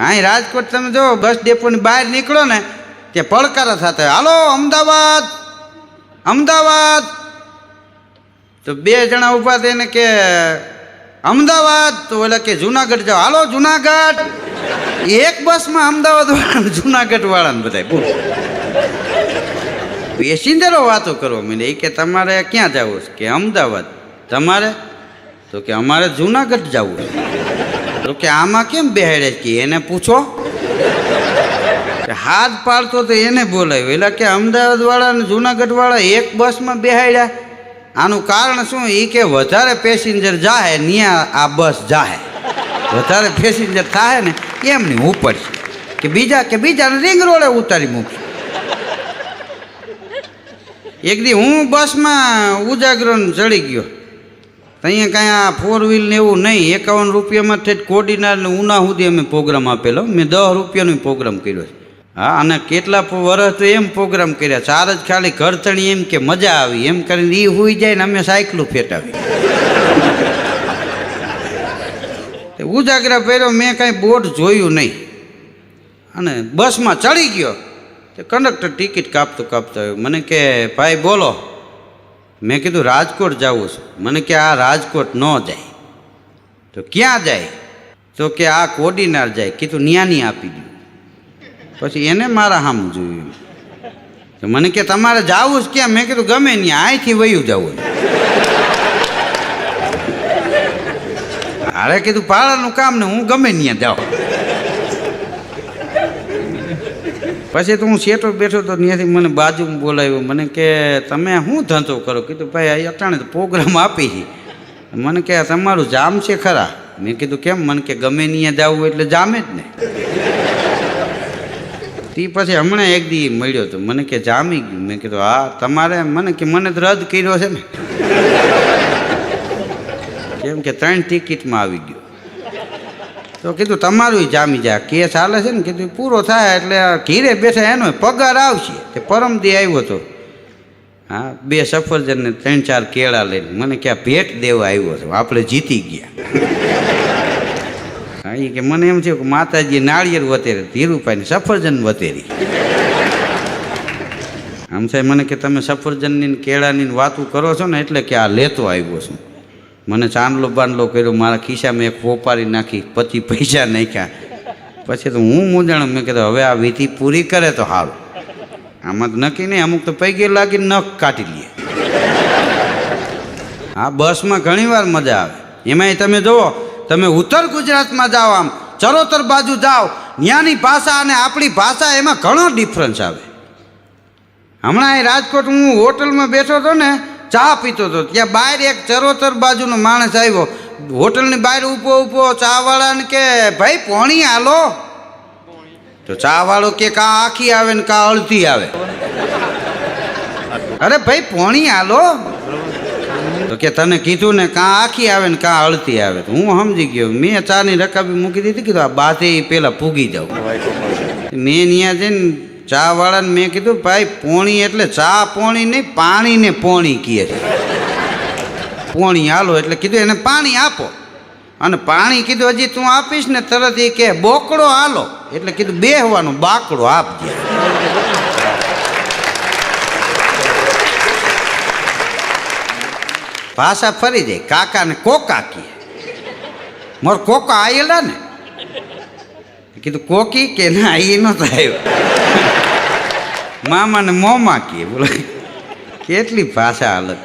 અહીં રાજકોટ તમે જો બસ ડેપોની બહાર નીકળો ને તે પડકારા સાથે. હાલો, અમદાવાદ અમદાવાદ. તો બે જણા ઊભા થઈને કે, અમદાવાદ? તો એટલે કે, જુનાગઢ જાઓ. હાલો, જુનાગઢ. એક બસમાં અમદાવાદ વાળા જુનાગઢ વાળાને બધા પેસેન્જરો વાતો કરો મને એ કે, તમારે ક્યાં જવું છે? કે, અમદાવાદ. તમારે? તો કે, અમારે જુનાગઢ જવું છે. તો કે આમાં કેમ બેહાડે કે એને પૂછો? હાથ પાડતો તો એને બોલાવ્યો. એટલે કે અમદાવાદ વાળા અને જુનાગઢ વાળા એક બસમાં બેહાડ્યા. આનું કારણ શું? એ કે વધારે પેસેન્જર જાહે ત્યાં આ બસ જાહે. વધારે પેસેન્જર થાય ને, એમની ઉપડશે કે બીજા, કે બીજાને રિંગ રોડે ઉતારી મૂકશે. એક દી હું બસમાં ઉજાગરણ ચડી ગયો. અહીંયા કાંઈ આ ફોર વ્હીલ ને એવું નહીં. એકાવન રૂપિયામાં ઠેઠ કોડીનારને ઉના સુધી અમે પ્રોગ્રામ આપેલો. મેં દસ રૂપિયાનો પ્રોગ્રામ કર્યો છે. હા, અને કેટલા વર્ષ તો એમ પ્રોગ્રામ કર્યા. ચાર જ ખાલી ઘરતણી એમ કે મજા આવી. એમ કરીને એ હોઈ જાય ને અમે સાયકલું ફેટાવી. ઉજાગરા પહેર્યો. મેં કાંઈ બોર્ડ જોયું નહીં. અને બસમાં ચડી ગયો. તે કંડક્ટર ટિકિટ કાપતો કાપતો મને કે, ભાઈ બોલો. મેં કીધું, રાજકોટ જવું છે. મને કે આ રાજકોટ ન જાય. તો ક્યાં જાય? તો કે આ કોડીનાર જાય. કીધું, ન્યાની આપી દઉં. પછી એને મારા સામું જોયું. તો મને કે, તમારે જાવું જ ક્યાં? મેં કીધું, ગમે ત્યાં અહીંથી વયું જવું અરે કીધું, પાળાનું કામ ને હું ગમે ત્યાં જાઉં. પછી તો હું શેઠો બેઠો તો ત્યાંથી મને બાજુમાં બોલાવ્યો. મને કે, તમે શું ધંધો કરો? કીધું, ભાઈ આ અટાણે પ્રોગ્રામ આપી છે. મને કે તમારું જામ છે ખરા? મેં કીધું, કેમ? મને કે, ગમે ત્યાં જવું એટલે જામે જ ને. તે પછી હમણાં એક દી મળ્યો તો મને કે, જામી ગયું. મેં કીધું, હા, તમારે મને કે, મને તો રદ કર્યો છે ને. કેમ કે ત્રણ ટિકિટમાં આવી ગયો. તો કીધું, તમારું જામી જાય કેસ હાલે છે ને? કીધું, પૂરો થાય એટલે ઘીરે બેઠા એનો પગાર આવશે. તે પરમદી આવ્યો હતો હા, બે સફરજનને ત્રણ ચાર કેળા લઈને મને ક્યાં ભેટ દેવા આવ્યો છે? આપણે જીતી ગયા. હા એ કે મને એમ થયું કે માતાજી નાળિયેર વતેરે ધીરુભાઈ સફરજન વતેરી. આમ સાહેબ, મને કે તમે સફરજનની કેળાની વાતું કરો છો ને એટલે કે આ લેતો આવ્યો છું. મને ચાંદલો બાંદલો કર્યો, મારા ખિસ્સામાં એક ફોપારી નાખી, પછી પૈસા નાખ્યા. પછી તો હું મૂંઝાણ, મેં કીધું, હવે આ વિધિ પૂરી કરે તો સારું આમાં તો નક્કી નહીં, અમુક તો પૈકી લાગીને નખ કાઢી લઈએ આ બસમાં ઘણીવાર મજા આવે. એમાંય તમે જુઓ, તમે ઉત્તર ગુજરાતમાં જાઓ આમ, ચરોતર બાજુ જાઓ ત્યાંની ભાષા અને આપણી ભાષા એમાં ઘણો ડિફરન્સ આવે. હમણાં એ રાજકોટ હું હોટલમાં બેઠો હતો ને ચા પીતો હતો. ત્યાં બહાર એક ચરોતર બાજુનો માણસ આવ્યો. હોટલની બહાર ઊભો ઊભો ચાવાળાને કે, ભાઈ, પોણી હાલો તો ચાવાળો કે, કા આખી આવે ને કા અડધી આવે. અરે ભાઈ, પોણી હાલો તો કે, તને કીધું ને કાં આખી આવે ને કાં અડધી આવે. હું સમજી ગયો. મેં ચાની રકાબી મૂકી દીધી. કીધું, આ બાથે પેલા પૂગી જાઉં. મેં ત્યાં જઈને ચા વાળાને મેં કીધું, ભાઈ, પોણી એટલે ચા પોણી નહીં, પાણીને પોણી કહે છે. પોણી હાલો એટલે કીધું, એને પાણી આપો. અને પાણી કીધું, હજી તું આપીશ ને તરત એ કે બોકડો હાલો. એટલે કીધું, બેહવાનું, બાકડો આપજે. ભાષા ફરી જાય, કાકાને કોકા કહે. મોર કોકા આયેલા ને કીધું, કોકી કે ના એ ન આવ્યો મામાને મોમાં કહે બોલો. કેટલી ભાષા અલગ.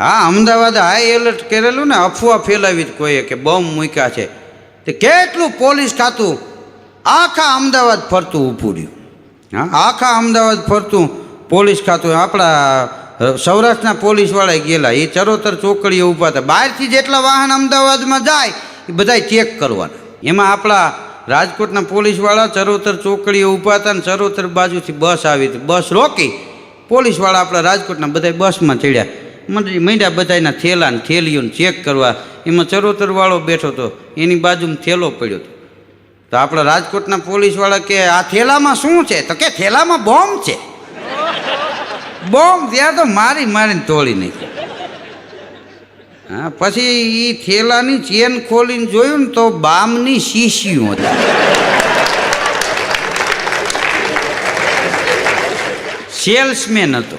હા, અમદાવાદ હાઈ એલર્ટ કરેલું ને, અફવા ફેલાવી કોઈએ કે બોમ્બ મૂક્યા છે. તે કેટલું પોલીસ ખાતું આખા અમદાવાદ ફરતું ઊભું રહ્યું. હા, આખા અમદાવાદ ફરતું પોલીસ ખાતું. આપણા સૌરાષ્ટ્રના પોલીસવાળા ગયેલા. એ ચરોતર ચોકડીએ ઊભા હતા. બહારથી જેટલા વાહન અમદાવાદમાં જાય એ બધા ચેક કરવાના. એમાં આપણા રાજકોટના પોલીસવાળા ચરોતર ચોકડીએ ઊભા હતા ને ચરોતર બાજુથી બસ આવી હતી. બસ રોકી પોલીસવાળા આપણા રાજકોટના બધા બસમાં ચડ્યા. મંડળી મંડ્યા બધાના થેલા ને થેલીઓને ચેક કરવા એમાં ચરોતરવાળો બેઠો હતો એની બાજુમાં થેલો પડ્યો હતો. તો આપણા રાજકોટના પોલીસવાળા કે આ થેલામાં શું છે? તો કે થેલામાં બોમ્બ છે. બોમ્બ ત્યાં તો મારી મારીને તોડી નાખી હા, પછી એ થેલાની ચેન ખોલીને જોયું ને તો બામની શીશીઓ હતા. સેલ્સમેન હતો.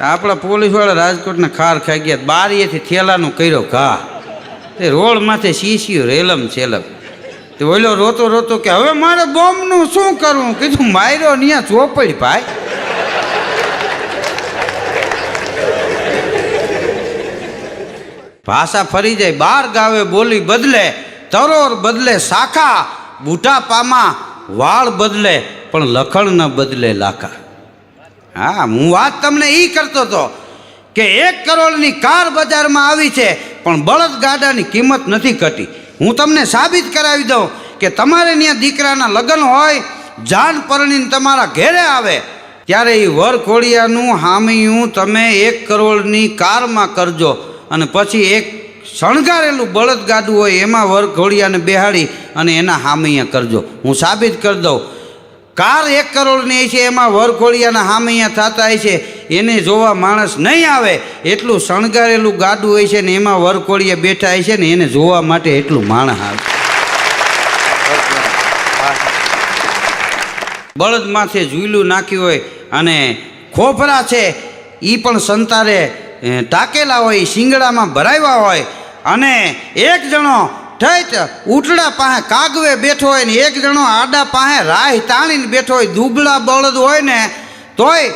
આપણા પોલીસવાળા રાજકોટના ખાર ખાઈ ગયા, બારીએથી થેલાનો કર્યો ઘા. તે રોડ માથે શીશીઓ રેલમ છેલમ તે ઓલો રોતો રોતો કે, હવે મારે બોમ્બનું શું કરવું? કીધું, માર્યો અહીંયા ચોપડી, ભાઈ. ભાષા ફરી જાય, બાર ગાવે બોલી બદલે, તરોર બદલે શાખા બૂટા પામા વાળ બદલે, પણ લખણ ન બદલે લાખા હા, હું વાત તમને એ કરતો હતો કે એક કરોડની કાર બજારમાં આવી છે, પણ બળદ ગાડાની કિંમત નથી ઘટી. હું તમને સાબિત કરાવી દઉં કે તમારે ત્યાં દીકરાના લગ્ન હોય, જાન પરણીને તમારા ઘેરે આવે, ત્યારે એ વર ખોડિયાનું હામિયું તમે એક કરોડની કારમાં કરજો. અને પછી એક શણગારેલું બળદ ગાડું હોય, એમાં વર ઘોડિયાને બેહાડી અને એના હામૈયા કરજો. હું સાબિત કરી દઉં. કાર એક કરોડની છે, એમાં વરખોડિયાના હામૈયા થતા હોય છે. એને જોવા માણસ નહીં આવે. એટલું શણગારેલું ગાડું હોય છે ને એમાં વરખોડિયા બેઠા હોય છે ને એને જોવા માટે એટલું માણસ આવે. બળદ માથે ઝૂલું નાખ્યું હોય અને ખોફરા છે એ પણ સંતારે ટાકેલા હોય, શિંગડામાં ભરાવ્યા હોય અને એક જણો ઠેઠ ઉટડા પાસે કાગવે બેઠો હોય ને એક જણો આડા પાસે રાહ તાણીને બેઠો હોય, દુબળા બળદ હોય ને, તોય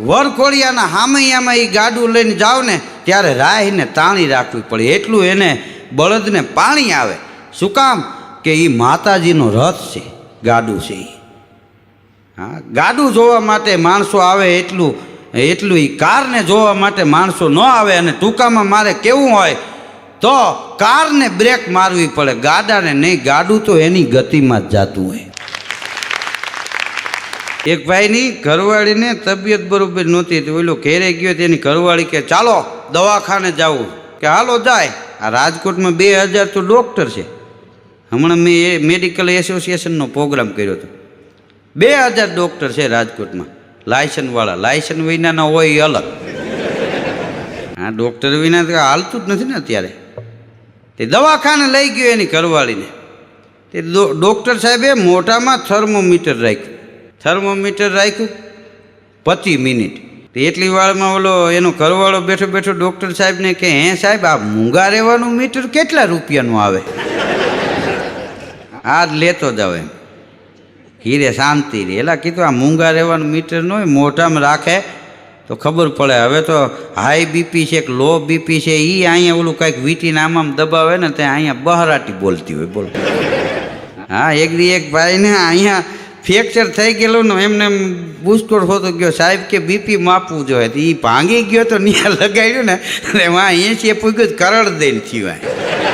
વરખોડિયાના હામૈયામાં એ ગાડું લઈને જાવ ને, ત્યારે રાહીને તાણી રાખવી પડે. એટલું એને બળદને પાણી આવે. શું કામ? કે એ માતાજીનો રથ છે, ગાડું છે એ હા, ગાડું જોવા માટે માણસો આવે એટલું એટલું એ કારને જોવા માટે માણસો ન આવે અને ટૂંકામાં મારે કેવું હોય, તો કારને બ્રેક મારવી પડે, ગાડાને નહીં, ગાડું તો એની ગતિમાં જ જાતું હોય. એક ભાઈની ઘરવાળીને તબિયત બરોબર નહોતી, તો ઓલો ઘેરે ગયો, તેની ઘરવાળી કે, ચાલો, દવાખાને જવું કે, હાલો, જાય. આ રાજકોટમાં બે હજાર તો ડૉક્ટર છે. હમણાં મેં એ મેડિકલ એસોસિએશનનો પ્રોગ્રામ કર્યો હતો. બે હજાર ડૉક્ટર છે રાજકોટમાં. લાયસન્સવાળા લાયસન્સ વિનાના હોય એ અલગ. હા ડૉક્ટર વિના તો હાલતું જ નથી ને અત્યારે. તે દવાખાને લઈ ગયો એની ઘરવાળીને. તે ડૉક્ટર સાહેબે મોઢામાં થર્મોમીટર રાખ્યું. થર્મોમીટર રાખ્યું પચીસ મિનિટ. એટલી વારમાં ઓલો એનો ઘરવાળો બેઠો બેઠો ડૉક્ટર સાહેબને કે હે સાહેબ, આ મૂંગા રહેવાનું મીટર કેટલા રૂપિયાનું આવે? આ જ લેતો જાવ એમ. હીરે શાંતિ રે એલા કીધું, આ મૂંગા રહેવાનું મીટર ન હોય, મોઢામાં રાખે. તો ખબર પડે, હવે તો હાઈ બીપી છે કે લો બીપી છે એ અહીંયા ઓલું કાંઈક વીટીને આમ દબાવે ને, ત્યાં અહીંયા બહરાટી બોલતી હોય, બોલ. હા, એક દી એક ભાઈને અહીંયા ફ્રેક્ચર થઈ ગયેલું ને, એમને એમ બુસ્કોટ હોતો ગયો, સાહેબ, કે બીપી માપવું જોઈએ. એ ભાંગી ગયો તો ત્યાં લગાડ્યું ને એમાં અહીંયા એસી પૂગ્યું કરડ દઈને થયું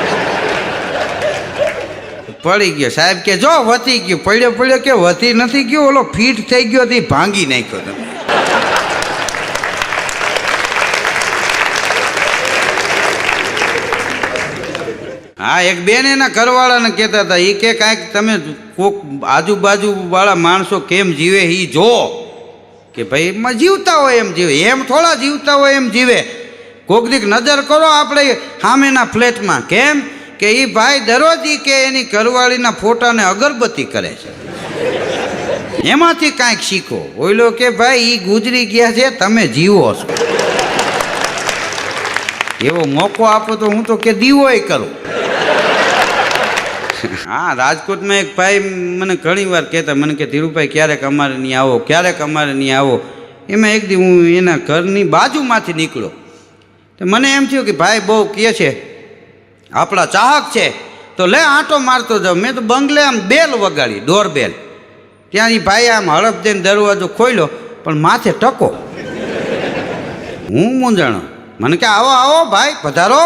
પડી ગયો. સાહેબ કે, જો વધી ગયું. પડ્યો પડ્યો કે, વધી નથી ગયો. ઓલો ફીટ થઈ ગયો તે ભાંગી નાખ્યો તમે. હા, એક બેન એના ઘરવાળાને કહેતા હતા એ કે કાંઈક તમે કોક આજુબાજુ વાળા માણસો કેમ જીવે? એ જો. કે ભાઈ, એમાં જીવતા હોય એમ જીવે. એમ થોડા જીવતા હોય એમ જીવે. કોક દીક નજર કરો આપણે સામેના ફ્લેટમાં. કેમ? કે એ ભાઈ દરરોજ કે એની ઘરવાળીના ફોટાને અગરબત્તી કરે છે. એમાંથી કાંઈક શીખો. ઓઈલો કે ભાઈ એ ગુજરી ગયા છે, તમે જીવો છો. એવો મોકો આપો તો હું તો કે દીવોય કરું. હા, રાજકોટમાં એક ભાઈ મને ઘણી વાર કહેતા, મને કે ધીરુભાઈ, ક્યારેક અમારે નહીં આવો, ક્યારેક અમારે નહીં આવો. એમાં એક દી હું એના ઘરની બાજુમાંથી નીકળ્યો. તો મને એમ થયું કે ભાઈ બહુ કહે છે આપણા ચાહક છે. તો લે આંટો મારતો જાઉં. મેં તો બંગલે આમ બેલ વગાડી ડોર બેલ ત્યાં એ ભાઈ આમ હડપ દઈને દરવાજો ખોલ્યો પણ માથે ટકો. હું મૂંઝાણો? મને કે, આવો આવો ભાઈ, પધારો.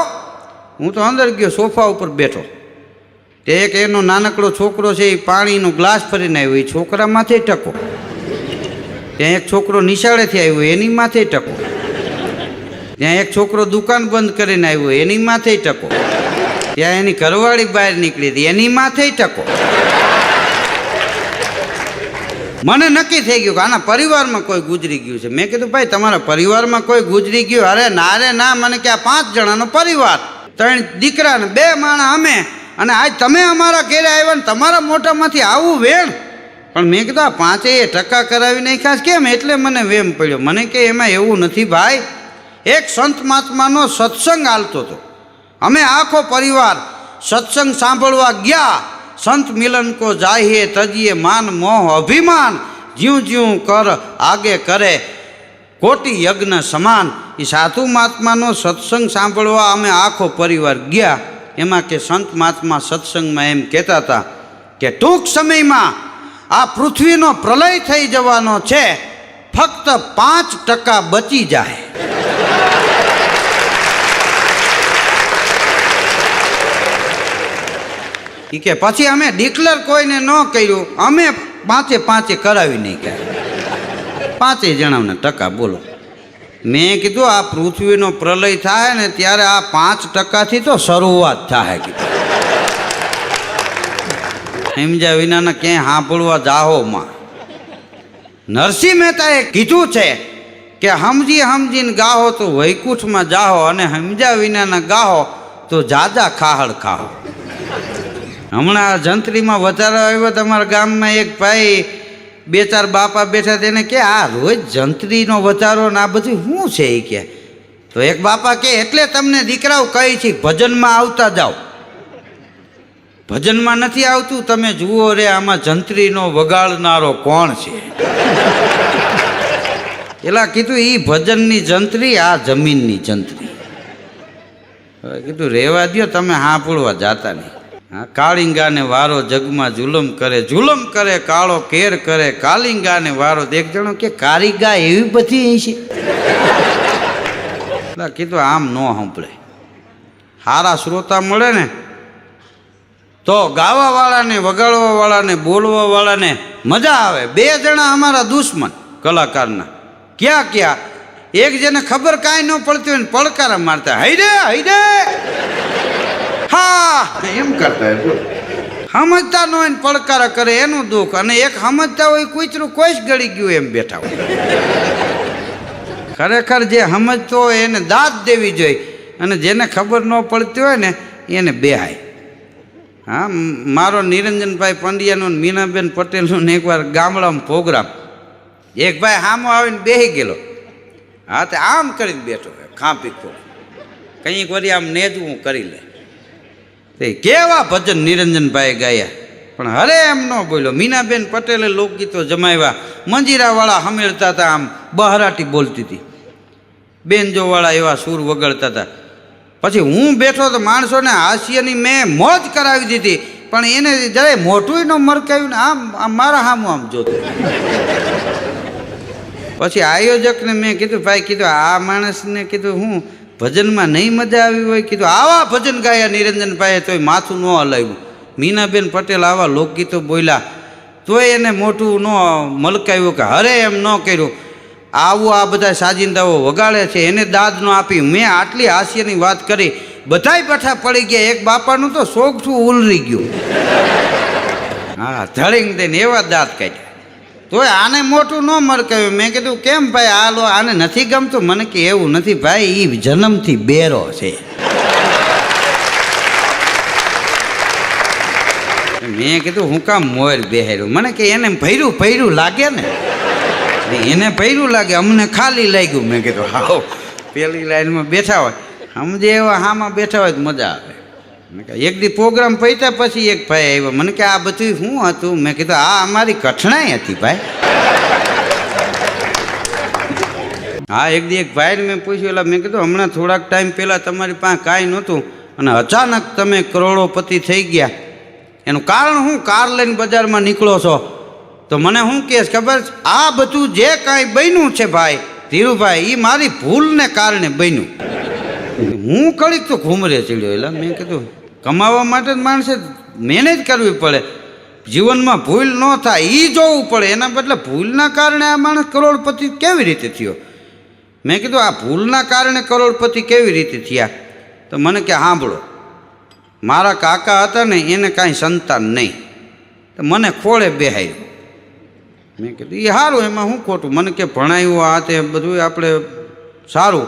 હું તો અંદર ગયો, સોફા ઉપર બેઠો. તે એક એનો નાનકડો છોકરો છે એ પાણીનો ગ્લાસ ફરીને આવ્યો એ છોકરા માથે ટકો. ત્યાં એક છોકરો નિશાળેથી આવ્યો, એની માથે ટકો. ત્યાં એક છોકરો દુકાન બંધ કરીને આવ્યો, એની માથે ટકો. ત્યાં એની ઘરવાળી બહાર નીકળી હતી, એની માથે ટકો. મને નક્કી થઈ ગયું કે આના પરિવારમાં કોઈ ગુજરી ગયું છે. મેં કીધું, ભાઈ, તમારા પરિવારમાં કોઈ ગુજરી ગયું? અરે ના રે ના, મને કે આ પાંચ જણાનો પરિવાર. ત્રણ દીકરા ને બે માણા અમે. અને આજ તમે અમારા ઘેરે આવ્યા ને તમારા મોટામાંથી આવું વેણ. પણ મેં કીધું, આ પાંચેય ટકા કરાવી નાખ્યા કેમ? એટલે મને વેમ પડ્યો. મને કે, એમાં એવું નથી, ભાઈ. એક સંત મહાત્માનો સત્સંગ હાલતો હતો. અમે આખો પરિવાર સત્સંગ સાંભળવા ગયા. સંત મિલન કો જાહીએ તજીએ માન મોહ અભિમાન. જ્યું જ્યું કર આગે કરે કોટી યજ્ઞ સમાન. એ સાધુ મહાત્માનો સત્સંગ સાંભળવા અમે આખો પરિવાર ગયા. એમાં કે સંત મહાત્મા સત્સંગમાં એમ કહેતા હતા કે ટૂંક સમયમાં આ પૃથ્વીનો પ્રલય થઈ જવાનો છે. ફક્ત પાંચ ટકા બચી જાય. ઈ કે, પછી અમે ડિક્લેર કોઈને ન કર્યું, અમે પાંચે પાંચે કરાવી નહીં કે પાંચે જણાવને ટકા, બોલો. મેં કીધું, આ પૃથ્વીનો પ્રલય થાય ને ત્યારે આ પાંચ ટકાથી તો શરૂઆત થાય. કીધું સમજ્યા વિનાના ક્યાંય સાંભળવા જાહોમાં નરસિંહ મહેતાએ કીધું છે કે સમજી સમજીને ગાહો, તો વૈકુંઠમાં જાહો અને સમજ્યા વિનાના ગાહો, તો જાજા ખાહડ ખાહો. હમણાં આ જંત્રીમાં વધારો આવ્યો તમારા ગામમાં એક ભાઈ, બે ચાર બાપા બેઠા તેને કે આ રોજ જંત્રીનો વધારો ને આ બધું શું છે એ કે? તો એક બાપા કે, એટલે તમને દીકરાઓ કહી છે ભજનમાં આવતા જાઓ. ભજનમાં નથી આવતું, તમે જુઓ રે આમાં જંત્રીનો વગાડનારો કોણ છે? એલા કીધું એ ભજનની જંત્રી, આ જમીનની જંત્રી. કીધું, રહેવા દ્યો, તમે હા પૂળવા જાતા નહીં. હા, કાળિંગાને વારો જગમાં જુલમ કરે જુલમ કરે, કાળો કેર કરે કાલિંગાને વારો એક જણો કે, કારિગા એવી બધી છે. કીધું, આમ ન સાંભળે. સારા શ્રોતા મળે ને, તો ગાવાવાળાને, વગાડવાવાળાને, બોલવાવાળાને મજા આવે. બે જણા અમારા દુશ્મન કલાકારના. ક્યાં ક્યાં? એક જેને ખબર કાંઈ ન પડતી હોય ને, પડકારા મારતા, હૈ રે હૈ રે! હા. એમ કરતા સમજતા ન હોય ને પડકારા કરે એનું દુઃખ. અને એક સમજતા હોય કૂતરું કોઈ જ ગળી ગયું એમ બેઠા હોય. ખરેખર જે સમજતો હોય એને દાદ દેવી જોઈએ. અને જેને ખબર ન પડતી હોય ને એને બેહાય. હા મારો નિરંજનભાઈ પંડ્યાનો મીનાબેન પટેલનો ને એકવાર ગામડામાં પ્રોગ્રામ. એક ભાઈ સામો આવીને બેહી ગયેલો. હા તે આમ કરીને બેઠો ખાંપી ખો કંઈક વળી આમ નેજવું કરી લે. તે કેવા ભજન નિરંજનભાઈ ગાયા? પણ હરે એમ ન બોલ્યો. મીનાબેન પટેલે લોકગીતો જમાવ્યા. મંજીરાવાળા હમેળતા હતા આમ, બહરાટી બોલતી હતી. બેનજોવાળા એવા સૂર વગાડતા હતા. પછી હું બેઠો તો માણસોને હાસ્યની મેં મોજ કરાવી દીધી. પણ એને જરાય મોટું ન મરકાયું ને આમ આમ મારા સામું આમ જોતો. પછી આયોજકને મેં કીધું, ભાઈ, કીધું, આ માણસને કીધું હું ભજનમાં નહીં મજા આવી હોય, કીધું, આવા ભજન ગાયા નિરંજનભાઈએ, તોય માથું ન હલાવ્યું. મીનાબેન પટેલ આવા લોકગીતો બોલ્યા, તોય એને મોટું ન મલકાવ્યું કે હરે એમ ન કર્યું. આવું આ બધા સાજિંદાઓ વગાડે છે, એને દાદ ન આપી મેં આટલી હાસ્યની વાત કરી. બધાય પાછા પડી ગયા, એક બાપાનું તો શોખથી ઉલરી ગયું. હા ધડીંગ દઈને એવા દાંત કાઢ્યા. તોય આને મોટું ન મરકાવ્યું મેં કીધું, કેમ ભાઈ? આ લો, આને નથી ગમતું? મને કે એવું નથી. ભાઈ એ જન્મથી બેરો છે. મેં કીધું, હું કામ મોર બેહેરું મને કે, એને ભૈરું ભૈરું લાગે ને? એને ભૈરું લાગે. અમને ખાલી લાગ્યું. મેં કીધું હાઓ પેલી લાઈનમાં બેઠા હોય. સમજે એવા હામાં બેઠા હોય તો મજા આવે. એક દી પ્રોગ્રામ પૈતા પછી એક ભાઈ આવ્યો. મને કે, આ બધું શું હતું? મેં કીધું, આ અમારી કઠણાઈ હતી ભાઈ. હા, એક દી એક ભાઈને મેં પૂછ્યું, એટલે મેં કીધું, હમણાં થોડાક ટાઈમ પહેલાં તમારી પાસે કાંઈ નહોતું અને અચાનક તમે કરોડોપતિ થઈ ગયા. એનું કારણ હું કાર લઈને બજારમાં નીકળો છો. તો મને શું કહેશ? ખબર? આ બધું જે કાંઈ બન્યું છે ભાઈ, ધીરુભાઈ એ મારી ભૂલને કારણે બન્યું. હું કડીક તો ઘૂમરે ચડ્યો? એટલે મેં કીધું કમાવા માટે જ માણસે મહેનત કરવી પડે. જીવનમાં ભૂલ ન થાય એ જોવું પડે. એના બદલે ભૂલના કારણે આ માણસ કરોડપતિ કેવી રીતે થયો? મેં કીધું, આ ભૂલના કારણે કરોડપતિ કેવી રીતે થયા? તો મને કે સાંભળો મારા કાકા હતા ને, એને કાંઈ સંતાન નહીં. તો મને ખોળે બેહાયું મેં કીધું એ સારું એમાં શું ખોટું? મને કે, ભણાયું આ તે બધું આપણે સારું.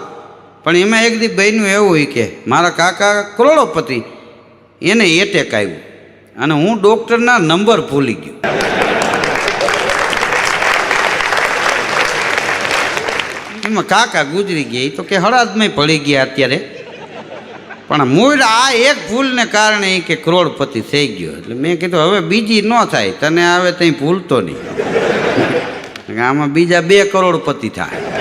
પણ એમાં એક દી બન્યું એવું કે, મારા કાકા કરોડોપતિ. એને એટેક આવ્યું. અને હું ડૉક્ટરના નંબર ભૂલી ગયો. એમાં કાકા ગુજરી ગયા. એ તો કે હળાદમાં પડી ગયા અત્યારે. પણ મૂળ આ એક ભૂલને કારણે એ કે કરોડપતિ થઈ ગયો. એટલે મેં કીધું, હવે બીજી ન થાય. તને આવે ત્યાં ભૂલતો નહીં. આમાં બીજા બે કરોડપતિ થાય.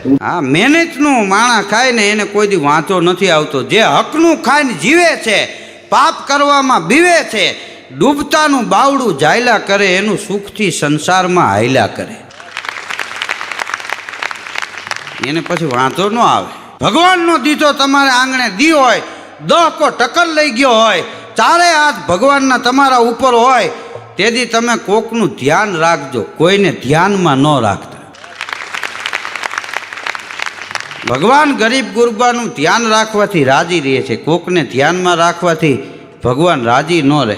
હા, મહેનતનું માણા ખાય ને એને કોઈ દી વાંચો નથી આવતો. જે હકનું ખાઈને જીવે છે, પાપ કરવામાં બીવે છે, ડૂબતાનું બાવડું જાયલા કરે, એનું સુખથી સંસારમાં હાયલા કરે. એને પછી વાંધો ન આવે. ભગવાનનો દીધો તમારે આંગણે દી હોય દહ કો ટકર લઈ ગયો હોય, ચારે હાથ ભગવાનના તમારા ઉપર હોય, તેથી તમે કોકનું ધ્યાન રાખજો. કોઈને ધ્યાનમાં ન રાખતા. ભગવાન ગરીબ ગુરબાનું ધ્યાન રાખવાથી રાજી રહે છે. કોકને ધ્યાનમાં રાખવાથી ભગવાન રાજી ન રહે.